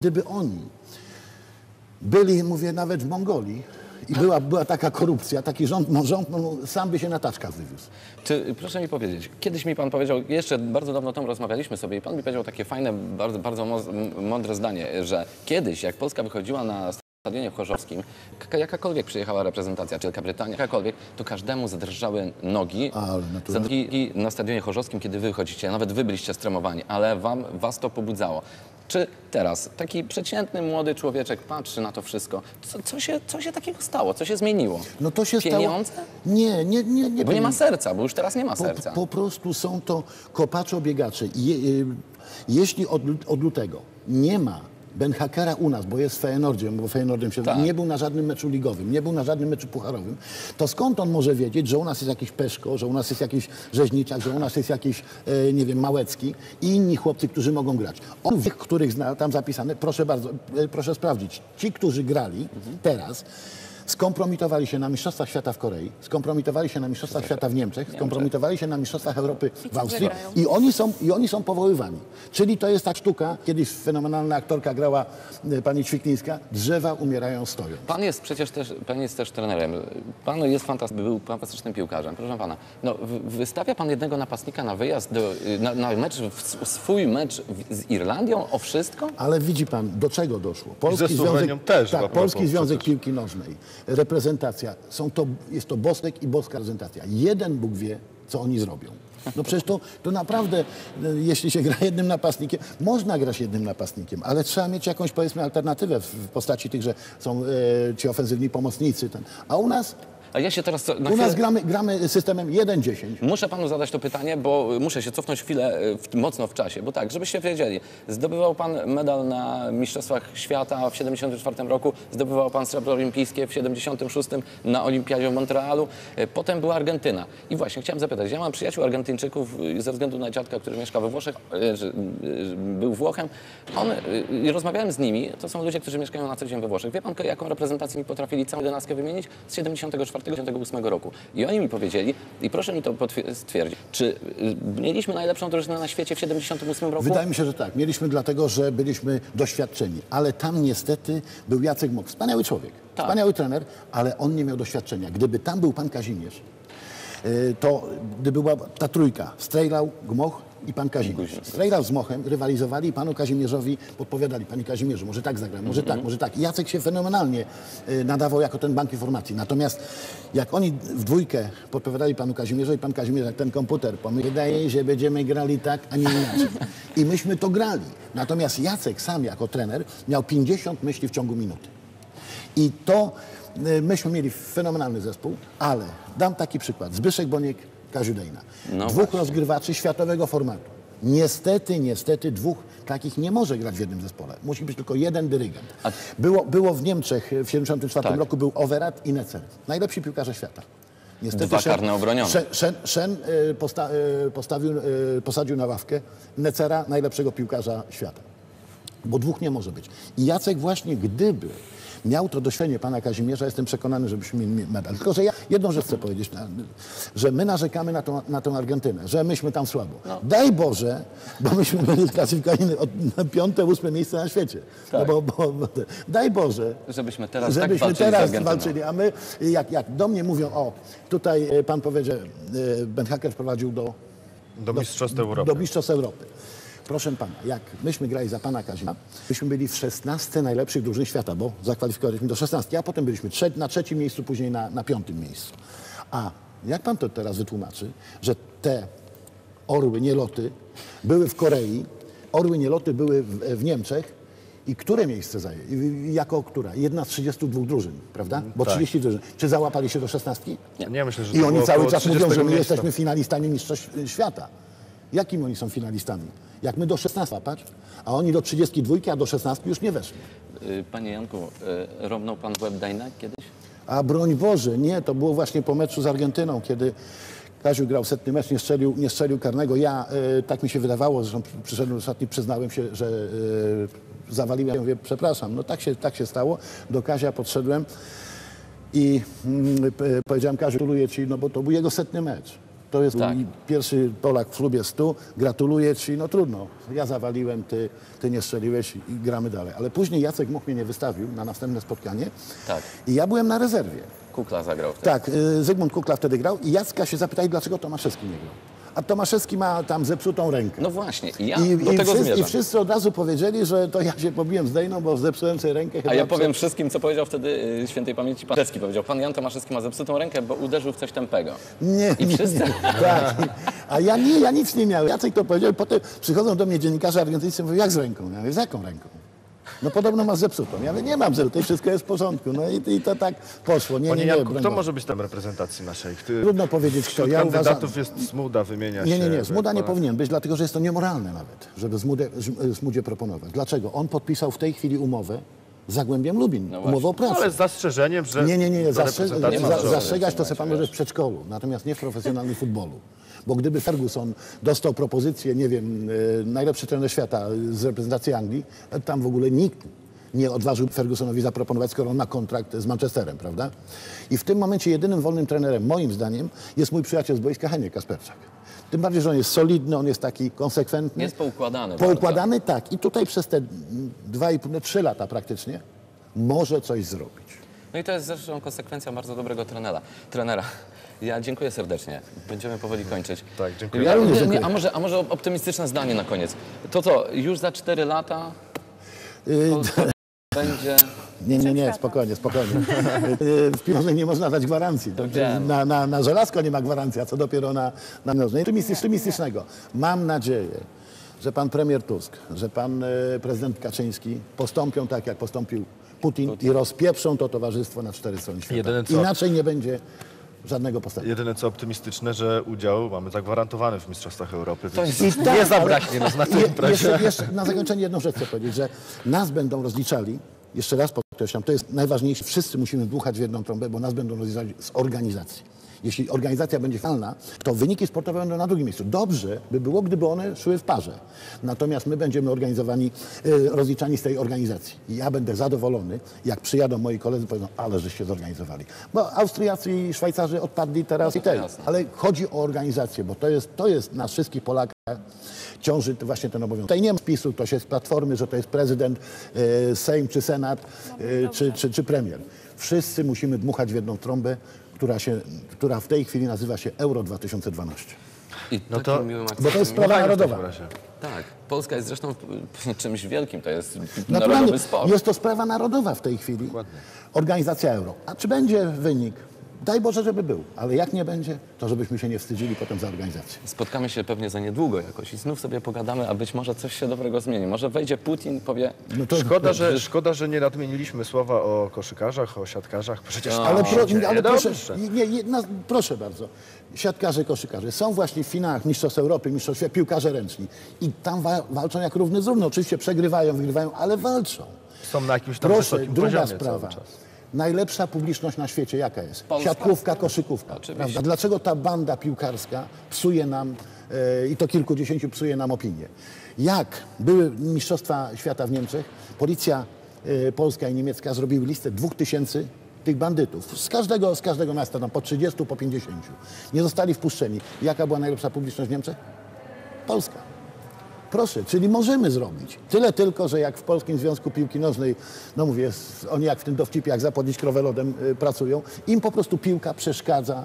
Gdyby oni byli, mówię, nawet w Mongolii i była, była taka korupcja, taki rząd, no, rząd no, sam by się na taczkach wywiózł. Czy, proszę mi powiedzieć, kiedyś mi pan powiedział, jeszcze bardzo dawno temu rozmawialiśmy sobie i pan mi powiedział takie fajne, bardzo, bardzo mądre zdanie, że kiedyś jak Polska wychodziła na stadionie chorzowskim, jakakolwiek przyjechała reprezentacja, czy Wielka Brytania, jakakolwiek, to każdemu zadrżały nogi. Naturalnie. Zadrgi na stadionie chorzowskim, kiedy wy wychodzicie, nawet wy byliście stremowani, ale wam, was to pobudzało. Czy teraz taki przeciętny młody człowieczek patrzy na to wszystko, co, co, się, co się takiego stało, co się zmieniło? No to się Pieniądze? stało... Nie, nie, nie. nie Bo nie ma serca, bo już teraz nie ma serca. po prostu są to kopaczo-biegacze. Je, y, jeśli od, od lutego nie ma Ben Hakera u nas, bo jest w Feyenoordzie, bo Feyenoordem się Tak. nie był na żadnym meczu ligowym, nie był na żadnym meczu pucharowym, to skąd on może wiedzieć, że u nas jest jakiś Peszko, że u nas jest jakiś Rzeźniczak, że u nas jest jakiś, e, nie wiem, Małecki i inni chłopcy, którzy mogą grać. On tych, których zna, tam zapisane, proszę bardzo, e, proszę sprawdzić, ci, którzy grali teraz, skompromitowali się na Mistrzostwach Świata w Korei, skompromitowali się na Mistrzostwach Świata w Niemczech, skompromitowali się na Mistrzostwach Europy w Austrii i oni są, i oni są powoływani. Czyli to jest ta sztuka, kiedyś fenomenalna aktorka grała e, pani Ćwiklińska, drzewa umierają stojąc. Pan jest przecież też, pan jest też trenerem. Pan jest fantastyczny, był fantastycznym piłkarzem. Proszę pana, no, wystawia pan jednego napastnika na wyjazd, do, na, na mecz, w- swój mecz z Irlandią o wszystko? Ale widzi pan, do czego doszło? ze Słowenią też, a tak, Polski Związek. Piłki Nożnej, reprezentacja, są to, jest to Bostek i boska reprezentacja. Jeden Bóg wie, co oni zrobią. No przecież to, to naprawdę, e, jeśli się gra jednym napastnikiem, można grać jednym napastnikiem, ale trzeba mieć jakąś, powiedzmy, alternatywę w postaci tych, że są e, ci ofensywni pomocnicy. Ten. A u nas, A ja się teraz na u nas chwilę, gramy, gramy systemem 1-10. muszę panu zadać to pytanie, bo muszę się cofnąć chwilę e, w, mocno w czasie, bo tak, żebyście wiedzieli, zdobywał pan medal na Mistrzostwach Świata w 74 roku, zdobywał pan srebro olimpijskie w 76 na Olimpiadzie w Montrealu, e, potem była Argentyna. I właśnie chciałem zapytać, ja mam przyjaciół Argentyńczyków e, ze względu na dziadka, który mieszka we Włoszech, był Włochem. On, i rozmawiałem z nimi, to są ludzie, którzy mieszkają na co dzień we Włoszech. Wie pan, jaką reprezentację mi potrafili całą jedenastkę wymienić? Z 74-78 roku. I oni mi powiedzieli, i proszę mi to stwierdzić, czy y, mieliśmy najlepszą drużynę na świecie w 78 roku? Wydaje mi się, że tak. Mieliśmy dlatego, że byliśmy doświadczeni. Ale tam niestety był Jacek Mok. Wspaniały człowiek, Tak. wspaniały trener, ale on nie miał doświadczenia. Gdyby tam był pan Kazimierz, y, to gdyby była ta trójka, Strejlał, Gmoch i pan Kazimierz. Strejlał z Mochem rywalizowali i panu Kazimierzowi podpowiadali, panie Kazimierzu, może tak zagramy, może tak, może tak. I Jacek się fenomenalnie y, nadawał jako ten bank informacji. Natomiast jak oni w dwójkę podpowiadali panu Kazimierzowi, pan Kazimierz jak ten komputer pomyślał, wydaje że będziemy grali tak, a nie inaczej. I myśmy to grali. Natomiast Jacek sam jako trener miał 50 myśli w ciągu minuty. I to y, myśmy mieli fenomenalny zespół, ale dam taki przykład. Zbyszek Boniek, Kaziu Dejna. No dwóch właśnie. rozgrywaczy światowego formatu. Niestety, niestety dwóch takich nie może grać w jednym zespole. Musi być tylko jeden dyrygent. A- Było, było w Niemczech w 1974 Tak. roku był Overat i Netzer. Najlepsi piłkarze świata. Niestety Dwa Szen- karne obronione. Szen, Szen, Szen y, posta, y, postawił, y, posadził na ławkę Necera, najlepszego piłkarza świata bo dwóch nie może być. I Jacek właśnie gdyby miał to doświadczenie pana Kazimierza, jestem przekonany, żebyśmy mieli medal. Tylko, że ja jedną rzecz chcę powiedzieć, że my narzekamy na tą, na tą Argentynę, że myśmy tam słabo. Daj Boże, bo myśmy byli sklasyfikowani od na piąte, ósme miejsce na świecie. No bo, bo, bo, daj Boże, Żebyśmy teraz tak żebyśmy walczyli z teraz walczyli, a my, jak, jak do mnie mówią, o, tutaj e, pan powie, że e, Ben Hacker prowadził do Do Mistrzostw Europy. do Mistrzostw Europy. Proszę pana, jak myśmy grali za pana Kazima, myśmy byli w 16 najlepszych drużyn świata, bo zakwalifikowaliśmy do 16, a potem byliśmy na trzecim miejscu, później na, na piątym miejscu. A jak pan to teraz wytłumaczy, że te orły, nieloty były w Korei, orły, nieloty były w, w Niemczech i które miejsce zajęły? I- Jako która? Jedna z 32 drużyn, prawda? Bo tak. 30 drużyn. Czy załapali się do 16? Nie, myślę, że I oni cały czas mówią, 30 że my miejsca. jesteśmy finalistami Mistrzostw Świata. Jakim oni są finalistami? Jak my do 16, patrz, a oni do 32, a do 16 już nie weszli. Y, Panie Janku, y, robnął pan w łeb Dajna kiedyś? A broń Boże, nie, to było właśnie po meczu z Argentyną, kiedy Kaziu grał setny mecz, nie strzelił, nie strzelił karnego. Ja, e, tak mi się wydawało, zresztą przyszedłem ostatni, przyznałem się, że zawaliłem. Ja mówię, przepraszam, no tak się, tak się stało. Do Kazia podszedłem i mm, powiedziałem, Kaziu, gratuluję ci, no bo to był jego setny mecz. To jest Tak. pierwszy Polak w klubie 100. Gratuluję Ci. No trudno. Ja zawaliłem, Ty, ty nie strzeliłeś i gramy dalej. Ale później Jacek Much mnie nie wystawił na następne spotkanie. Tak. I ja byłem na rezerwie. Kukla zagrał wtedy. Tak, y, Zygmunt Kukla wtedy grał i Jacka się zapytali, dlaczego Tomaszewski nie grał. A Tomaszewski ma tam zepsutą rękę. No właśnie, i ja I, do i, tego wszyscy, I wszyscy od razu powiedzieli, że to ja się pobiłem z Dejną, bo zepsułem sobie rękę A ja przed- powiem wszystkim, co powiedział wtedy y, świętej pamięci pan. Powiedział, pan Jan Tomaszewski ma zepsutą rękę, bo uderzył w coś tępego. Nie, I nie, wszyscy- nie. Tak. A ja nie, ja nic nie miałem. Jacek to powiedział. Potem przychodzą do mnie dziennikarze argentyńscy i mówią, jak z ręką? Ja mówię, z jaką ręką? No podobno ma zepsutą. Ja mówię, nie mam zepsutej, wszystko jest w porządku. No i, i to tak poszło. Nie, Panie nie, nie. Janku, kto może być tam reprezentacji naszej? Ty, Trudno powiedzieć, kto. wśród Ja uważam... kandydatów jest Smuda, wymienia Nie, się. nie, nie. Zmuda nie powinien być, dlatego że jest to niemoralne nawet, żeby Zmudę, Zmudzie proponować. Dlaczego? On podpisał w tej chwili umowę z Zagłębiem Lubin, No umowę o pracę. Ale z zastrzeżeniem, że Nie, nie, nie, nie. do Zastrze reprezentacji za zastrzegać to sobie pan może w przedszkolu, natomiast nie w profesjonalnym futbolu. Bo gdyby Ferguson dostał propozycję, nie wiem, e, najlepszy trener świata z reprezentacji Anglii, tam w ogóle nikt nie odważył Fergusonowi zaproponować, skoro on ma kontrakt z Manchesterem, prawda? I w tym momencie jedynym wolnym trenerem, moim zdaniem, jest mój przyjaciel z boiska Heniek Kasperczak. Tym bardziej, że on jest solidny, on jest taki konsekwentny. Jest poukładany bardzo. Poukładany, tak. I tutaj przez te dwa i pół, no, trzy lata praktycznie może coś zrobić. No i to jest zresztą konsekwencja bardzo dobrego trenera. trenera. Ja dziękuję serdecznie. Będziemy powoli kończyć. Tak, dziękuję. Ja, również dziękuję. a, może, a może optymistyczne zdanie na koniec. To co, już za 4 lata Y, Polska będzie... Nie, nie, nie, spokojnie, spokojnie. Y, W piłce nie można dać gwarancji. Na, na, na żelazko nie ma gwarancji, a co dopiero na, na. Optymistycz- Optymistycznego. Mam nadzieję, że pan premier Tusk, że pan e, prezydent Kaczyński postąpią tak, jak postąpił Putin, i rozpieprzą to towarzystwo na cztery strony świata. Jedyne co- Inaczej nie będzie żadnego postępu. Jedyne co optymistyczne, że udział mamy zagwarantowany w Mistrzostwach Europy. To więc jest- I tak, nie zabraknie nas na tej je- imprezie. jeszcze, jeszcze na zakończenie jedną rzecz chcę powiedzieć, że nas będą rozliczali, jeszcze raz podkreślam, to jest najważniejsze, wszyscy musimy dmuchać w jedną trąbę, bo nas będą rozliczali z organizacji. Jeśli organizacja będzie falna, to wyniki sportowe będą na drugim miejscu. Dobrze by było, gdyby one szły w parze. Natomiast my będziemy organizowani, e, rozliczani z tej organizacji. I ja będę zadowolony, jak przyjadą moi koledzy, powiedzą, ale żeście zorganizowali. Bo Austriacy i Szwajcarzy odpadli teraz i tej. jasne. Ale chodzi o organizację, bo to jest, to jest na wszystkich Polakach ciąży właśnie ten obowiązek. Tutaj nie ma spisu, to się z platformy, że to jest prezydent, e, Sejm czy Senat, e, czy, czy, czy premier. Wszyscy musimy dmuchać w jedną trąbę, która, się, która w tej chwili nazywa się Euro 2012. I No to- Bo to jest sprawa narodowa. Tak, Polska jest zresztą czymś wielkim, to jest Naturalnie, narodowy sport. jest to sprawa narodowa w tej chwili. Organizacja Euro. A czy będzie wynik? Daj Boże, żeby był. Ale jak nie będzie, to żebyśmy się nie wstydzili potem za organizację. Spotkamy się pewnie za niedługo jakoś i znów sobie pogadamy, a być może coś się dobrego zmieni. Może wejdzie Putin, powie... No to, Szkoda że, szkoda, że nie nadmieniliśmy słowa o koszykarzach, o siatkarzach. Przecież No. Ale, pro, ale proszę, nie, nie, no, proszę bardzo. Siatkarze, koszykarze są właśnie w finałach Mistrzostw Europy, Mistrzostw Świata, piłkarze ręczni. I tam wa walczą jak równy z równy. Oczywiście przegrywają, wygrywają, ale walczą. Są na jakimś tam Proszę, wysokim druga poziomie sprawa. Najlepsza publiczność na świecie jaka jest? Polska. Siatkówka, koszykówka. Prawda? Dlaczego ta banda piłkarska psuje nam, e, i to kilkudziesięciu psuje nam opinię? Jak były Mistrzostwa Świata w Niemczech, policja e, polska i niemiecka zrobiły listę dwóch tysięcy tych bandytów. Z każdego, z każdego miasta, tam po 30, po 50. Nie zostali wpuszczeni. Jaka była najlepsza publiczność w Niemczech? Polska. Proszę, czyli możemy zrobić. Tyle tylko, że jak w Polskim Związku Piłki Nożnej, no mówię, oni jak w tym dowcipie, jak zapodnić krowę lodem y, pracują, im po prostu piłka przeszkadza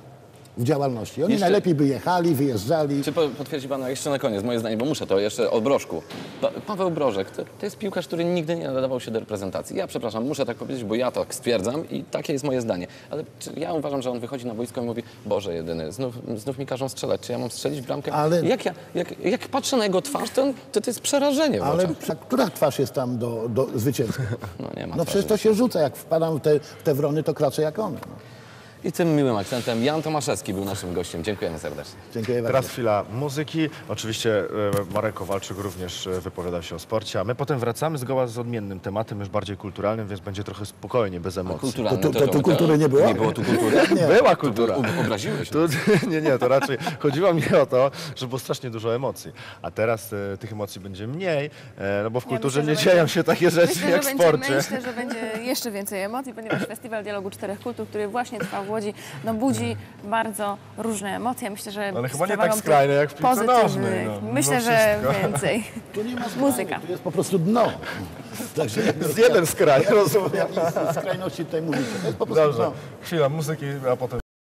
w działalności. Oni Jeszcze- najlepiej by jechali, wyjeżdżali. Czy po- potwierdzi Pan jeszcze na koniec, moje zdanie, bo muszę to jeszcze o Brożku. Pa, Paweł Brożek to, to jest piłkarz, który nigdy nie nadawał się do reprezentacji. Ja przepraszam, muszę tak powiedzieć, bo ja tak stwierdzam i takie jest moje zdanie. Ale czy, ja uważam, że on wychodzi na boisko i mówi, Boże jedyny, znów, znów mi każą strzelać, czy ja mam strzelić bramkę? Ale- Jak, ja, jak, jak patrzę na jego twarz, to, to, to jest przerażenie w Ale oczach. która twarz jest tam do, do zwycięstwa? No nie ma No twarzy. przecież to się rzuca, jak wpadam w te, w te wrony, to kraczę jak one. No. I tym miłym akcentem Jan Tomaszewski był naszym gościem. Dziękujemy serdecznie. Dziękuję bardzo. Teraz chwila muzyki. Oczywiście e, Marek Kowalczyk również e, wypowiada się o sporcie, a my potem wracamy zgoła z odmiennym tematem, już bardziej kulturalnym, więc będzie trochę spokojnie, bez emocji. To tu- to tu kultury nie było? Nie było tu kultury? Nie. Była kultura. U- Obraziłeś. Tu, nie, nie, to raczej chodziło mi o to, że było strasznie dużo emocji. A teraz e, tych emocji będzie mniej, e, no bo w Ja kulturze myślę, nie dzieją będzie- się takie rzeczy Myślę, jak w będzie, sporcie. myślę, że będzie jeszcze więcej emocji, ponieważ Festiwal Dialogu Czterech Kultur, który właśnie trwa w Łodzi, no budzi bardzo różne emocje. Myślę, że Ale chyba nie tak skrajne jak w piłce nożnej, no, Myślę, że wszystko. więcej. Tu nie ma skrajnych, Muzyka. Tu jest po prostu dno. Także Z jeden skraj, rozumiem. jakiej skrajności tutaj mówicie? To jest po prostu Dobrze, dno. chwila muzyki, a potem